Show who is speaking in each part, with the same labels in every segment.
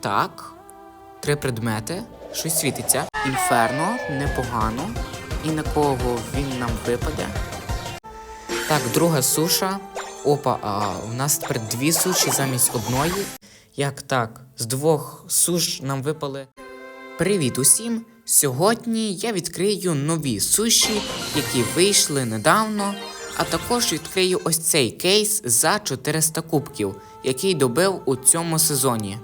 Speaker 1: Так. Три предмети. Щось світиться. Інферно, непогано. І на кого він нам випаде. Так, друга суша. Опа, а у нас тепер дві суші замість одної. Як так? З двох суш нам випали. Привіт усім! Сьогодні я відкрию нові суші, які вийшли недавно, а також відкрию ось цей кейс за 400 кубків, який добив у цьому сезоні.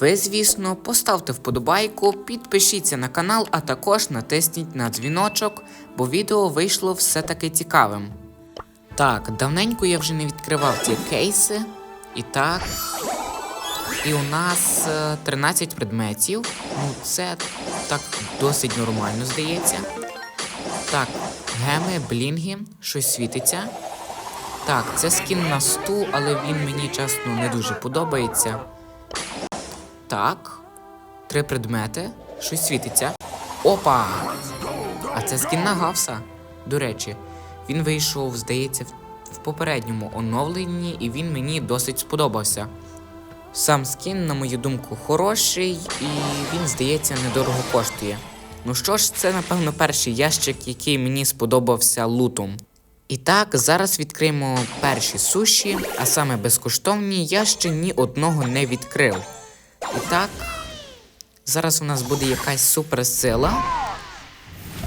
Speaker 1: Ви, звісно, поставте вподобайку, підпишіться на канал, а також натисніть на дзвіночок, бо відео вийшло все-таки цікавим. Так, давненько я вже не відкривав ці кейси. І так. І у нас е, 13 предметів. Ну, це так досить нормально, здається. Так, геми, блінги, щось світиться. Так, це скін на сту, але він мені чесно не дуже подобається. Так. Три предмети. Щось світиться. Опа! А це скін на Гавса. До речі, він вийшов, здається, в попередньому оновленні, і він мені досить сподобався. Сам скін, на мою думку, хороший, і він, здається, недорого коштує. Ну що ж, це, напевно, перший ящик, який мені сподобався лутом. І так, зараз відкриємо перші суші, а саме безкоштовні, я ще ні одного не відкрив. І так, зараз у нас буде якась суперсила.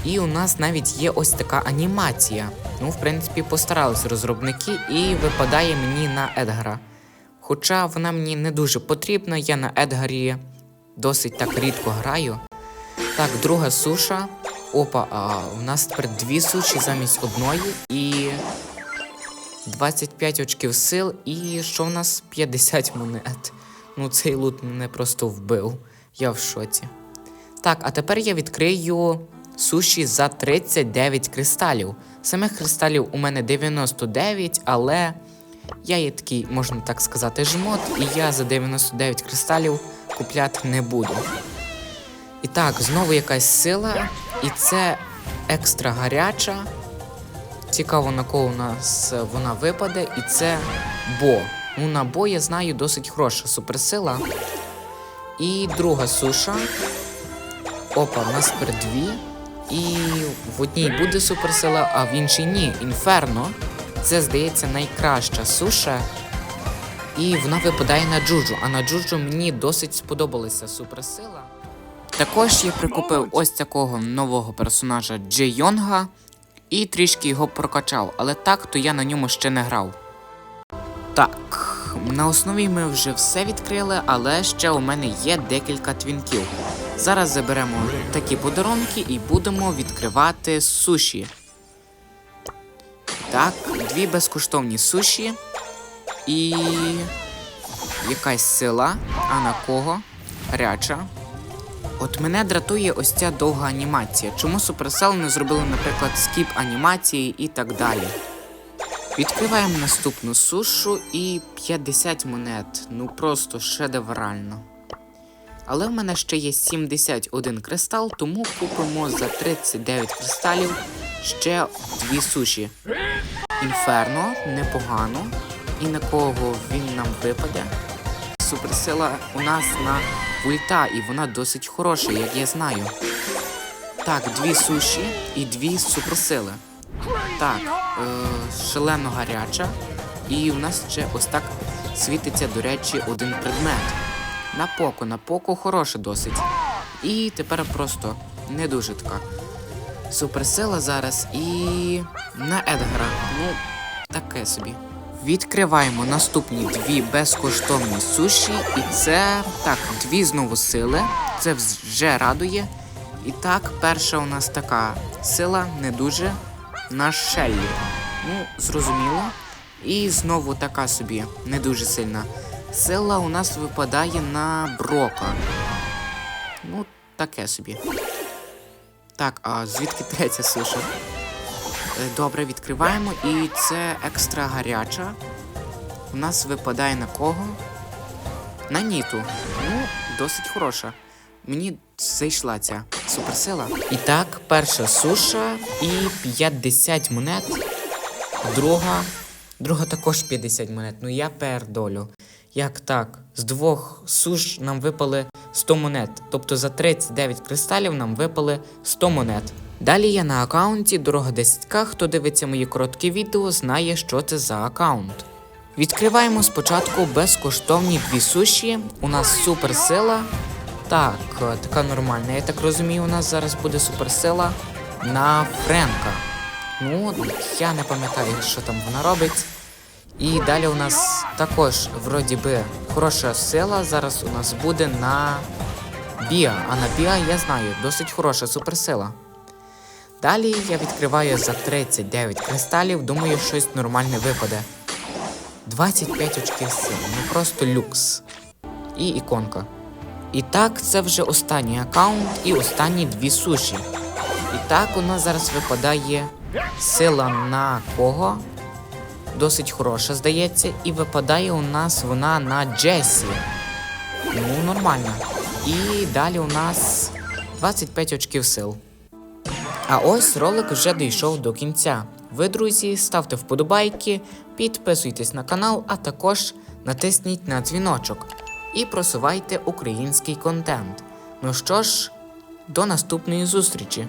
Speaker 1: І у нас навіть є ось така анімація. Ну, в принципі, постарались розробники, і випадає мені на Едгара. Хоча вона мені не дуже потрібна, я на Едгарі досить так рідко граю. Так, друга суша. Опа, а у нас тепер дві суші замість одної і 25 очків сил, і що в нас 50 монет. Ну, цей лут мене просто вбив. Я в шоці. Так, а тепер я відкрию суші за 39 кристалів. Самих кристалів у мене 99, але я є такий, можна так сказати, жмот, і я за 99 кристалів купляти не буду. І так, знову якась сила, і це екстра гаряча. Цікаво, на кого у нас вона випаде, і це Бо. Ну, на Бо знаю досить хороша суперсила. І друга суша. Опа, в нас тепер дві. І в одній буде суперсила, а в іншій ні. Інферно. Це, здається, найкраща суша. І вона випадає на Джуджу. А на Джуджу мені досить сподобалася суперсила. Також я прикупив ось такого нового персонажа Джей Йонга і трішки його прокачав, але так то я на ньому ще не грав. Так, на основі ми вже все відкрили, але ще у мене є декілька твінків. Зараз заберемо такі подарунки і будемо відкривати суші. Так, дві безкоштовні суші і якась сила. А на кого? Гаряча. От мене дратує ось ця довга анімація. Чому Supercell не зробили, наприклад, скіп анімації і так далі. Відкриваємо наступну сушу і 50 монет. Ну просто шедеврально. Але в мене ще є 71 кристал, тому купимо за 39 кристалів ще дві суші. Інферно непогано. І на кого він нам випаде. Суперсила у нас на ульта, і вона досить хороша, як я знаю. Так, дві суші і дві суперсили. Так, шалено гаряча. І у нас ще ось так світиться, до речі, один предмет. На поко, на поко хороша досить. І тепер просто не дуже така. Суперсила зараз і на Едгара. Ну, таке собі. Відкриваємо наступні дві безкоштовні суші, і це так, дві знову сили. Це вже радує. І так, перша у нас така сила не дуже на Шеллі. Ну, зрозуміло. І знову така собі не дуже сильна. Сила у нас випадає на Брока. Ну, таке собі. Так, а звідки третя суша? Е, Добре, відкриваємо, і це екстра гаряча. У нас випадає на кого? На Ніту. Ну, досить хороша. Мені зайшла ця суперсила. І так, перша суша і 50 монет. Друга. Друга також 50 монет. Ну я пердолю. Як так? З двох суш нам випали 100 монет. Тобто за 39 кристалів нам випали 100 монет. Далі я на аккаунті Дорога 10к. Хто дивиться мої короткі відео, знає, що це за аккаунт. Відкриваємо спочатку безкоштовні дві суші. У нас суперсила. Так, е, така нормальна. Я так розумію, у нас зараз буде суперсила на Френка. Ну, я не пам'ятаю, що там вона робить. І далі у нас також, вроді би, хороша сила. Зараз у нас буде на Біа. А на Біа я знаю, досить хороша суперсила. Далі я відкриваю за 39 кристалів, думаю, щось нормальне випаде. 25 очків сили, ну просто люкс. І іконка. І так, це вже останній аккаунт і останні дві суші. І так у нас зараз випадає сила на кого? Досить хороша, здається, і випадає у нас вона на Джесі. Ну, нормально. І далі у нас 25 очків сил. А ось ролик вже дійшов до кінця. Ви, друзі, ставте вподобайки, підписуйтесь на канал, а також натисніть на дзвіночок і просувайте український контент. Ну що ж, до наступної зустрічі!